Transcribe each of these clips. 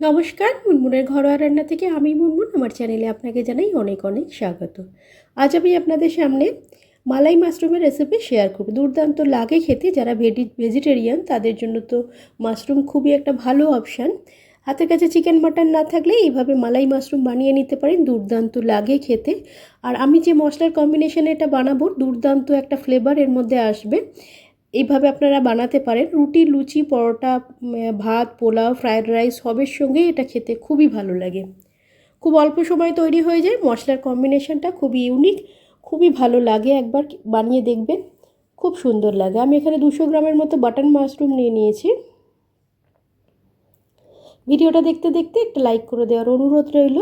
নমস্কার, মুনমুনের ঘরোয়া রান্না থেকে আমি মুনমুন। আমার চ্যানেলে আপনাকে জানাই অনেক অনেক স্বাগত। আজ আমি আপনাদের সামনে মালাই মাশরুমের রেসিপি শেয়ার করব। দুর্দান্ত লাগে খেতে যারা ভেজি ভেজিটেরিয়ান, তাদের জন্য তো মাশরুম খুবই একটা ভালো অপশান। হাতের কাছে চিকেন মাটন না থাকলে এইভাবে মালাই মাশরুম বানিয়ে নিতে পারেন, দুর্দান্ত লাগে খেতে। আর আমি যে মশলার কম্বিনেশনে এটা বানাবো, দুর্দান্ত একটা ফ্লেভার এর মধ্যে আসবে। এইভাবে আপনারা বানাতে পারেন। রুটি, লুচি, পরোটা ভাত, পোলাও, ফ্রায়েড রাইস সবের সঙ্গে এটা খেতে খুবই ভালো লাগে। খুব অল্প সময় তৈরি হয়ে যায়। মশলার কম্বিনেশনটা খুবই ইউনিক খুবই ভালো লাগে একবার বানিয়ে দেখবেন। খুব সুন্দর লাগে। আমি এখানে দুশো গ্রামের মতো বাটন মাশরুম নিয়ে নিয়েছি। ভিডিওটা দেখতে দেখতে একটা লাইক করে দেওয়ার অনুরোধ রইল।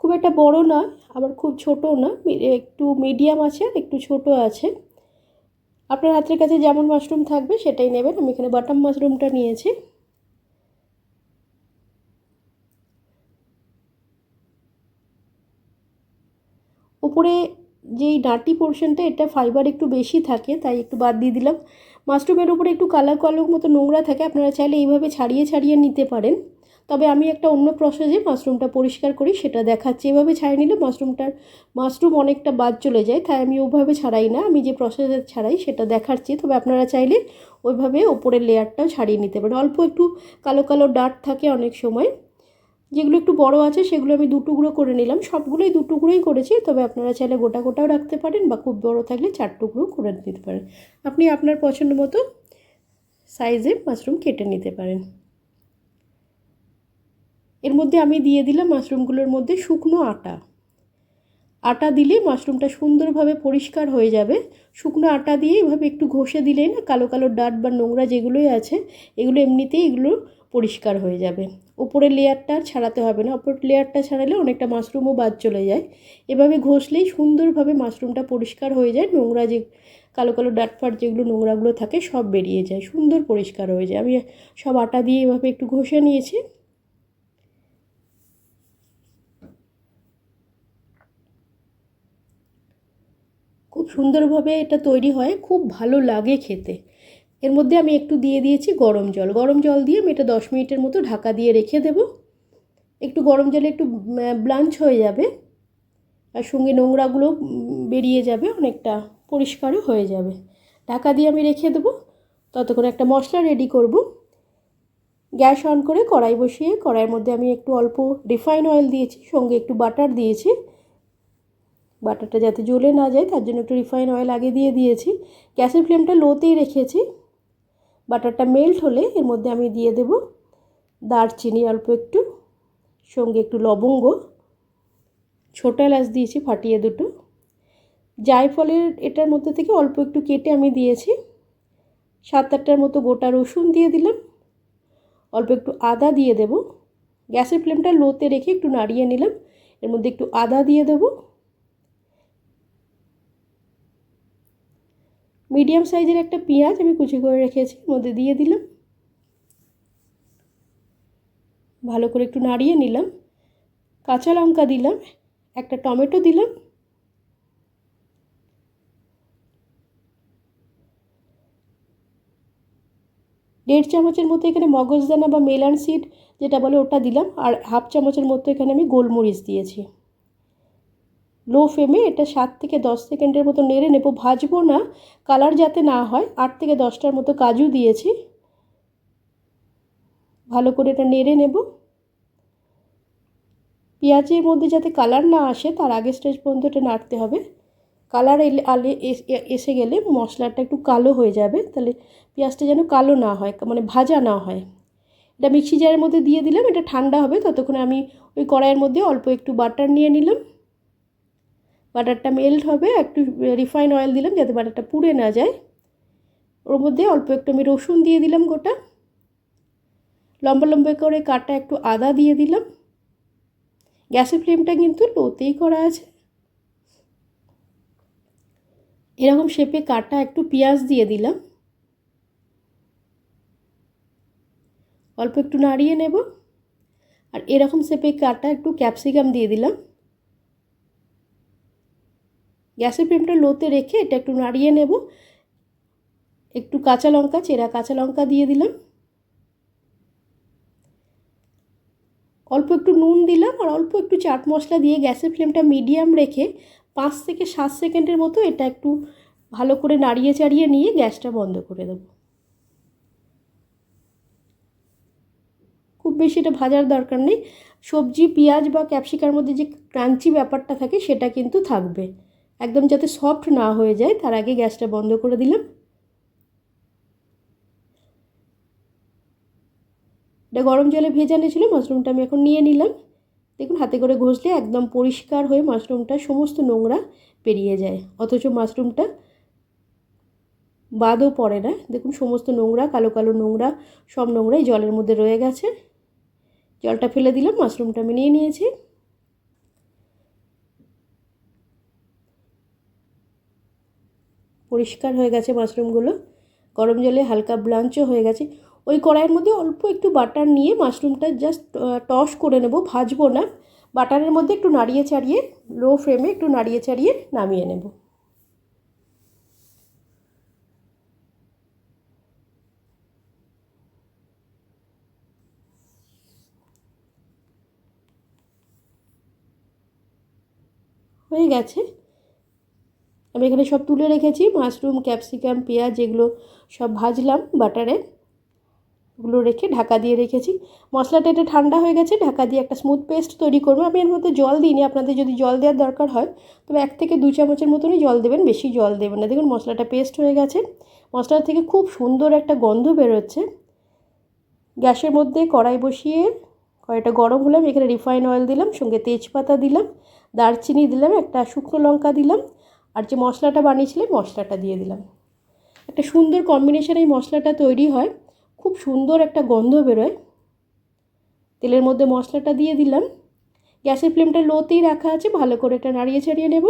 খুব একটা বড় না, আবার খুব ছোট না। একটু মিডিয়াম আছে আর একটু ছোট আছে। আপনার হাতের কাছে যেমন মাশরুম থাকবে, সেটাই নেবেন। আমি এখানে বাটাম মাশরুমটা নিয়েছি। উপরে যেই ডাঁটি পোর্শনটা এটা ফাইবার একটু বেশি থাকে, তাই একটু বাদ দিয়ে দিলাম। মাশরুমের উপরে একটু কালার কালো মতো নোংরা থাকে, আপনারা চাইলে এইভাবে ছাড়িয়ে ছাড়িয়ে নিতে পারেন। তবে আমি একটা অন্য প্রসেসে মাশরুমটা পরিষ্কার করি, সেটা দেখাচ্ছি। এভাবে ছাড়িয়ে নিলে মাশরুমটার মাশরুম অনেকটা বাদ চলে যায়, তাই আমি ওভাবে ছাড়াই না। আমি যে প্রসেসে ছাড়াই, সেটা দেখাচ্ছি। তবে আপনারা চাইলে ওইভাবে ওপরের লেয়ারটাও ছাড়িয়ে নিতে পারেন। অল্প একটু কালো কালো ডাট থাকে অনেক সময়। যেগুলো একটু বড় আছে, সেগুলো আমি দুটুকরো করে নিলাম। সবগুলোই দুটুকরোই করেছি। তবে আপনারা চাইলে গোটা গোটাও রাখতে পারেন বা খুব বড় থাকলে চার টুকরো করে নিতে পারেন। আপনি আপনার পছন্দ মতো সাইজে মাশরুম কেটে নিতে পারেন। এর মধ্যে আমি দিয়ে দিলাম মাশরুমগুলোর মধ্যে শুকনো আটা। আটা দিলে মাশরুমটা সুন্দরভাবে পরিষ্কার হয়ে যাবে। শুকনো আটা দিয়ে এভাবে একটু ঘষে দিলে না কালো কালো ডাট বা নোংরা যেগুলোই আছে, এগুলো এমনিতেই এগুলো পরিষ্কার হয়ে যাবে। উপরের লেয়ারটা ছাড়াতে হবে না। উপরের লেয়ারটা ছাড়ালে অনেকটা মাশরুমও বাদ চলে যায়। এভাবে ঘষলেই সুন্দরভাবে মাশরুমটা পরিষ্কার হয়ে যায়। নোংরা যে কালো কালো ডাট ফাট যেগুলো নোংরাগুলো থাকে সব বেরিয়ে যায়। সুন্দর পরিষ্কার হয়ে যায়। আমি সব আটা দিয়ে এভাবে একটু ঘষে নিয়েছি। খুব সুন্দরভাবে এটা তৈরি হয়, খুব ভালো লাগে খেতে। এর মধ্যে আমি একটু দিয়ে দিয়েছি গরম জল। গরম জল দিয়ে আমি এটা দশ মিনিটের মতো ঢাকা দিয়ে রেখে দেব। একটু গরম জলে একটু ব্লাঞ্চ হয়ে যাবে আর সঙ্গে নোংরাগুলো বেরিয়ে যাবে, অনেকটা পরিষ্কারও হয়ে যাবে। ঢাকা দিয়ে আমি রেখে দেবো। ততক্ষণ একটা মশলা রেডি করব। গ্যাস অন করে কড়াই বসিয়ে কড়াইয়ের মধ্যে আমি একটু অল্প রিফাইন অয়েল দিয়েছি, সঙ্গে একটু বাটার দিয়েছি। বাটারটা যাতে জ্বলে না যায়, তার জন্য একটু রিফাইন অয়েল আগে দিয়ে দিয়েছি। গ্যাসের ফ্লেমটা লোতেই রেখেছি। বাটারটা মেল্ট হলে এর মধ্যে আমি দিয়ে দেব দারচিনি অল্প একটু, সঙ্গে একটু লবঙ্গ। ছোটো এলাচ দিয়েছি, ফাটিয়ে দুটো। জায়ফলের এটার মধ্যে থেকে অল্প একটু কেটে আমি দিয়েছি। সাত আটটার মতো গোটা রসুন দিয়ে দিলাম। অল্প একটু আদা দিয়ে দেব। গ্যাসের ফ্লেমটা লোতে রেখে একটু নাড়িয়ে নিলাম। এর মধ্যে একটু আদা দিয়ে দেবো। মিডিয়াম সাইজের একটা পেঁয়াজ আমি কুচি করে রেখেছি মধ্যে দিয়ে দিলাম। ভালো করে একটু নাড়িয়ে নিলাম। কাঁচা লঙ্কা দিলাম, একটা টমেটো দিলাম। দেড় চামচের মতো এখানে মগজদানা বা মেলান সিড, যেটা বলে ওটা দিলাম, আর হাফ চামচের মতো এখানে আমি গোলমরিচ দিয়েছি। লো ফ্লেমে এটা সাত থেকে দশ সেকেন্ডের মতো নেড়ে নেব। ভাজবো না, কালার যাতে না হয়, আট থেকে দশটার মতো কাজু দিয়েছি। ভালো করে এটা নেড়ে নেব। পেঁয়াজের মধ্যে যাতে কালার না আসে, তার আগে স্টেজ পর্যন্ত এটা নাড়তে হবে। কালার এলে, আলে, এসে গেলে মশলাটা একটু কালো হয়ে যাবে। তাহলে পেঁয়াজটা যেন কালো না হয় মানে ভাজা না হয়। এটা মিক্সি জারের মধ্যে দিয়ে দিলাম, এটা ঠান্ডা হবে। ততক্ষণে আমি ওই কড়াইয়ের মধ্যে অল্প একটু বাটার নিয়ে নিলাম। বাটারটা মেল্ট হবে, একটু রিফাইন অয়েল দিলাম যাতে বাটারটা পুড়ে না যায়। ওর মধ্যে অল্প একটু আমি রসুন দিয়ে দিলাম গোটা। লম্বা লম্বা করে কাটা একটু আদা দিয়ে দিলাম। গ্যাসের ফ্লেমটা কিন্তু লোতেই করা আছে। এরকম শেপে কাটা একটু পেঁয়াজ দিয়ে দিলাম। অল্প একটু নাড়িয়ে নেব। আর এরকম শেপে কাটা একটু ক্যাপসিকাম দিয়ে দিলাম। গ্যাসের ফ্লেমটা লোতে রেখে এটা একটু নাড়িয়ে নেব। একটু কাঁচা লঙ্কা, চেরা কাঁচা লঙ্কা দিয়ে দিলাম। অল্প একটু নুন দিলাম আর অল্প একটু চাট মশলা দিয়ে গ্যাসের ফ্লেমটা মিডিয়াম রেখে পাঁচ থেকে সাত সেকেন্ডের মতো এটা একটু ভালো করে নাড়িয়ে চাড়িয়ে নিয়ে গ্যাসটা বন্ধ করে দেবো। খুব বেশি এটা ভাজার দরকার নেই। সবজি, পেঁয়াজ বা ক্যাপসিকার মধ্যে যে ক্রাঞ্চি ব্যাপারটা থাকে সেটা কিন্তু থাকবে। একদম যাতে সফট না হয়ে যায়, তার আগে গ্যাসটা বন্ধ করে দিলাম। এটা গরম জলে ভেজানো ছিল মাশরুমটা আমি এখন নিয়ে নিলাম। দেখুন, হাতে করে ঘষলে একদম পরিষ্কার হয়ে মাশরুমটা সমস্ত নোংরা পেরিয়ে যায়। অথচ মাশরুমটা বাদও পড়ে না। দেখুন, সমস্ত নোংরা, কালো কালো নোংরা, সব নোংরাই জলের মধ্যে রয়ে গেছে। জলটা ফেলে দিলাম, মাশরুমটা আমি নিয়ে নিয়েছি। পরিষ্কার হয়ে গেছে মাশরুমগুলো। গরম জলে হালকা ব্লাঞ্চও হয়ে গেছে। ওই কড়াইয়ের মধ্যে অল্প একটু বাটার নিয়ে মাশরুমটা জাস্ট টস করে নেব, ভাজবো না। বাটারের মধ্যে একটু নাড়িয়ে ছাড়িয়ে লো ফ্লেমে একটু নাড়িয়ে ছাড়িয়ে নামিয়ে নেব। হয়ে গেছে। আমি এখানে সব তুলে রেখেছি মাশরুম ক্যাপসিকাম পেঁয়াজ, এগুলো সব ভাজলাম বাটারে। ওগুলো রেখে ঢাকা দিয়ে রেখেছি। মশলাটা এটা ঠান্ডা হয়ে গেছে, ঢাকা দিয়ে একটা স্মুথ পেস্ট তৈরি করব। আমি এর মধ্যে জল দিইনি, আপনাদের যদি জল দেওয়ার দরকার হয়, তবে এক থেকে দু চামচের মতনই জল দেবেন, বেশি জল দেবেন না। দেখুন, মশলাটা পেস্ট হয়ে গেছে। মশলা থেকে খুব সুন্দর একটা গন্ধ বেরোচ্ছে। গ্যাসের মধ্যে কড়াই বসিয়ে কড়াইটা গরম হলাম, এখানে রিফাইন অয়েল দিলাম, সঙ্গে তেজপাতা দিলাম, দারচিনি দিলাম, একটা শুকনো লঙ্কা দিলাম আর যে মশলাটা বানিয়েছিলাম মশলাটা দিয়ে দিলাম। একটা সুন্দর কম্বিনেশন এই মশলাটা তৈরি হয়। খুব সুন্দর একটা গন্ধ বেরোয়। তেলের মধ্যে মশলাটা দিয়ে দিলাম। গ্যাসের ফ্লেমটা লোতেই রাখা আছে। ভালো করে এটা নাড়িয়ে ছাড়িয়ে নেব।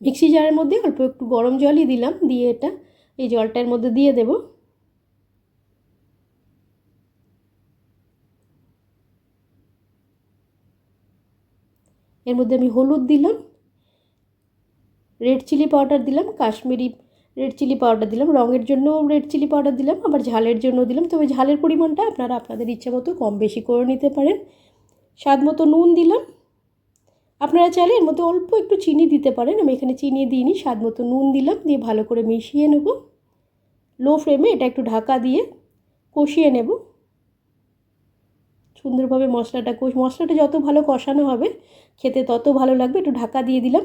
মিক্সি জারের মধ্যে অল্প একটু গরম জলই দিলাম। দিয়ে এটা এই জলটার মধ্যে দিয়ে দেব। এর মধ্যে আমি হলুদ দিলাম। রেড চিলি পাউডার দিলাম, কাশ্মীরি রেড চিলি পাউডার দিলাম, রঙের জন্য রেড চিলি পাউডার দিলাম, আবার ঝালের জন্য দিলাম। তবে ঝালের পরিমাণটা আপনারা আপনাদের ইচ্ছা মতো কম বেশি করে নিতে পারেন। স্বাদ মতো নুন দিলাম। আপনারা চাইলে এর মধ্যে অল্প একটু চিনি দিতে পারেন, আমি এখানে চিনি দিইনি, স্বাদ মতো নুন দিলাম, দিয়ে ভালো করে মিশিয়ে নেব। লো ফ্লেমে এটা একটু ঢাকা দিয়ে কষিয়ে নেব। সুন্দরভাবে মশলাটা কষ, মশলাটা যত ভালো কষানো হবে, খেতে তত ভালো লাগবে, একটু ঢাকা দিয়ে দিলাম।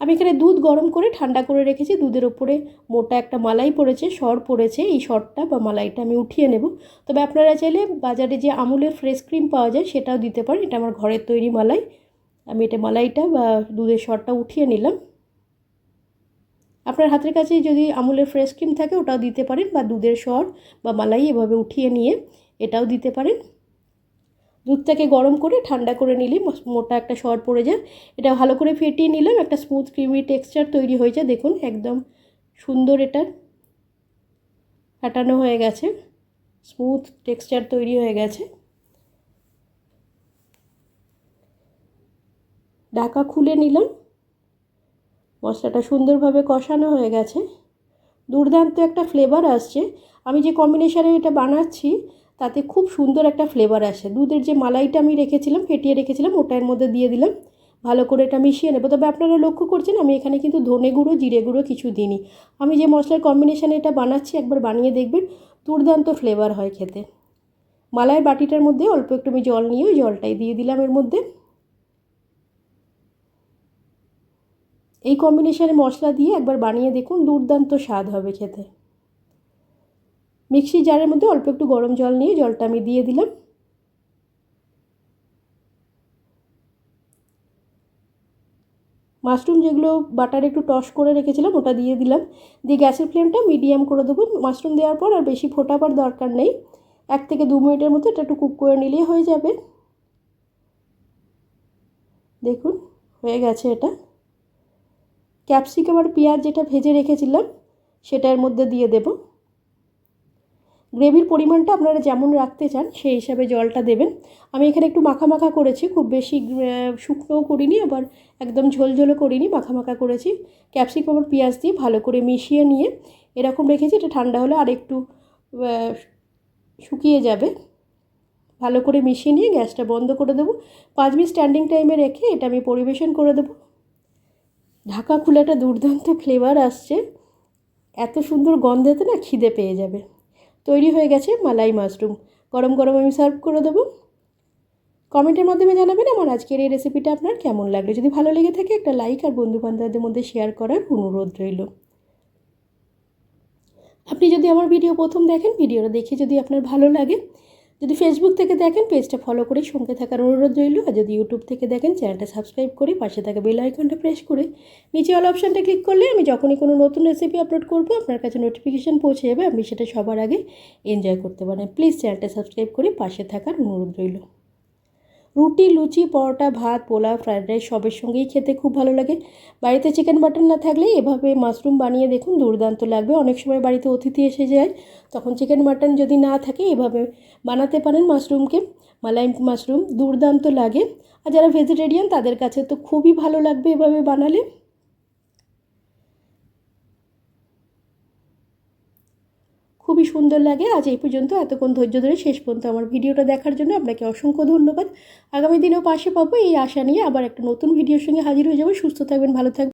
আমি এখানে দুধ গরম করে ঠান্ডা করে রেখেছি। দুধের ওপরে মোটা একটা মালাই পড়েছে, সর পড়েছে। এই সরটা বা মালাইটা আমি উঠিয়ে নেব। তবে আপনারা চাইলে বাজারে যে আমুলের ফ্রেশ ক্রিম পাওয়া যায় সেটাও দিতে পারেন। এটা আমার ঘরের তৈরি মালাই। আমি এটা মালাইটা বা দুধের সরটা উঠিয়ে নিলাম। আপনার হাতের কাছে যদি আমুলের ফ্রেশ ক্রিম থাকে ওটাও দিতে পারেন বা দুধের সর বা মালাই এভাবে উঠিয়ে নিয়ে এটাও দিতে পারেন। দুধটাকে গরম করে ঠান্ডা করে নিলে মোটা একটা সর পড়ে যায়। এটা ভালো করে ফেটিয়ে নিলাম, একটা স্মুথ ক্রিমি টেক্সচার তৈরি হয়েছে দেখুন, একদম সুন্দর এটা ফাটানো হয়ে গেছে। স্মুথ টেক্সচার তৈরি হয়ে গেছে। ঢাকা খুলে নিলাম। মশলাটা সুন্দরভাবে কষানো হয়ে গেছে। দুর্দান্ত একটা ফ্লেভার আসছে। আমি যে কম্বিনেশানে এটা বানাচ্ছি তাতে খুব সুন্দর একটা ফ্লেভার আসে। দুধের যে মালাইটা আমি রেখেছিলাম, ফেটিয়ে রেখেছিলাম, ওটার মধ্যে দিয়ে দিলাম। ভালো করে এটা মিশিয়ে নেব। তবে আপনারা লক্ষ্য করছেন, আমি এখানে কিন্তু ধনে গুঁড়ো, জিরে গুঁড়ো কিছু দিইনি। আমি যে মশলার কম্বিনেশানে এটা বানাচ্ছি, একবার বানিয়ে দেখবেন, দুর্দান্ত ফ্লেভার হয় খেতে। মালাইয়ের বাটিটার মধ্যে অল্প একটু আমি জল নিয়ে ওই জলটাই দিয়ে দিলাম এর মধ্যে। এই কম্বিনেশানে মশলা দিয়ে একবার বানিয়ে দেখুন, দুর্দান্ত স্বাদ হবে খেতে। মিক্সি জারের মধ্যে অল্প একটু গরম জল নিয়ে জলটা আমি দিয়ে দিলাম। মাশরুম যেগুলো বাটার একটু টস করে রেখেছিলাম, ওটা দিয়ে দিলাম। দিয়ে গ্যাসের ফ্লেমটা মিডিয়াম করে দেবো। মাশরুম দেওয়ার পর আর বেশি ফোটাবার দরকার নেই। এক থেকে দু মিনিটের মতো এটা একটু কুক করে নিলেই হয়ে যাবে। দেখুন, হয়ে গেছে এটা। ক্যাপসিকাম আর পেঁয়াজ যেটা ভেজে রেখেছিলাম, সেটার মধ্যে দিয়ে দেবো। গ্রেভির পরিমাণটা আপনারা যেমন রাখতে চান, সেই হিসাবে জলটা দেবেন। আমি এখানে একটু মাখা মাখা করেছি, খুব বেশি শুকনোও করিনি, আবার একদম ঝোলঝোলও করিনি মাখা মাখা করেছি। ক্যাপসিকাম আর পেঁয়াজ দিয়ে ভালো করে মিশিয়ে নিয়ে এরকম রেখেছি, এটা ঠান্ডা হলে আর একটু শুকিয়ে যাবে। ভালো করে মিশিয়ে নিয়ে গ্যাসটা বন্ধ করে দেবো। পাঁচ মিনিট স্ট্যান্ডিং টাইমে রেখে এটা আমি পরিবেশন করে দেবো। ঢাকা খুলে একটা দুর্দান্ত ফ্লেভার আসছে। এত সুন্দর গন্ধেতে না খিদে পেয়ে যাবে। তৈরি হয়ে গেছে মালাই মাশরুম। গরম গরম আমি সার্ভ করে দেবো। কমেন্টের মাধ্যমে জানাবেন আমার আজকের এই রেসিপিটা আপনার কেমন লাগল। যদি ভালো লেগে থাকে একটা লাইক আর বন্ধুবান্ধবদের মধ্যে শেয়ার করার অনুরোধ রইল। আপনি যদি আমার ভিডিও প্রথম দেখেন ভিডিওটা দেখে যদি আপনার ভালো লাগে যদি ফেসবুক থেকে দেখেন পেজটা ফলো করে সঙ্গে থাকার অনুরোধ রইল। আর যদি ইউটিউব থেকে দেখেন চ্যানেলটা সাবস্ক্রাইব করে পাশে থাকা বেল আইকনটা প্রেস করে নিচে অল অপশানটা ক্লিক করলে আমি যখনই কোনো নতুন রেসিপি আপলোড করব, আপনার কাছে নোটিফিকেশান পৌঁছে যাবে। আপনি সেটা সবার আগে এনজয় করতে পারেন। প্লিজ চ্যানেলটা সাবস্ক্রাইব করে পাশে থাকার অনুরোধ রইল। রুটি, লুচি, পরোটা, ভাত পোলা ফ্রায়েড রাইস সবের সঙ্গেই খেতে খুব ভালো লাগে। বাড়িতে চিকেন, মাটন না থাকলে এভাবে মাশরুম বানিয়ে দেখুন দুর্দান্ত লাগবে। অনেক সময় বাড়িতে অতিথি এসে যায়, তখন চিকেন, মাটন যদি না থাকে এভাবে বানাতে পারেন মাশরুমকে। মালাই মাশরুম দুর্দান্ত লাগে। আর যারা ভেজিটেরিয়ান তাদের কাছে তো খুবই ভালো লাগবে এভাবে বানালে। খুবই সুন্দর লাগে। আজ এই পর্যন্ত। এতক্ষণ ধৈর্য ধরে শেষ পর্যন্ত আমার ভিডিওটা দেখার জন্য আপনাকে অসংখ্য ধন্যবাদ। আগামী দিনেও পাশে পাবো এই আশা নিয়ে আবার একটা নতুন ভিডিওর সঙ্গে হাজির হয়ে যাব। সুস্থ থাকবেন, ভালো থাকবেন।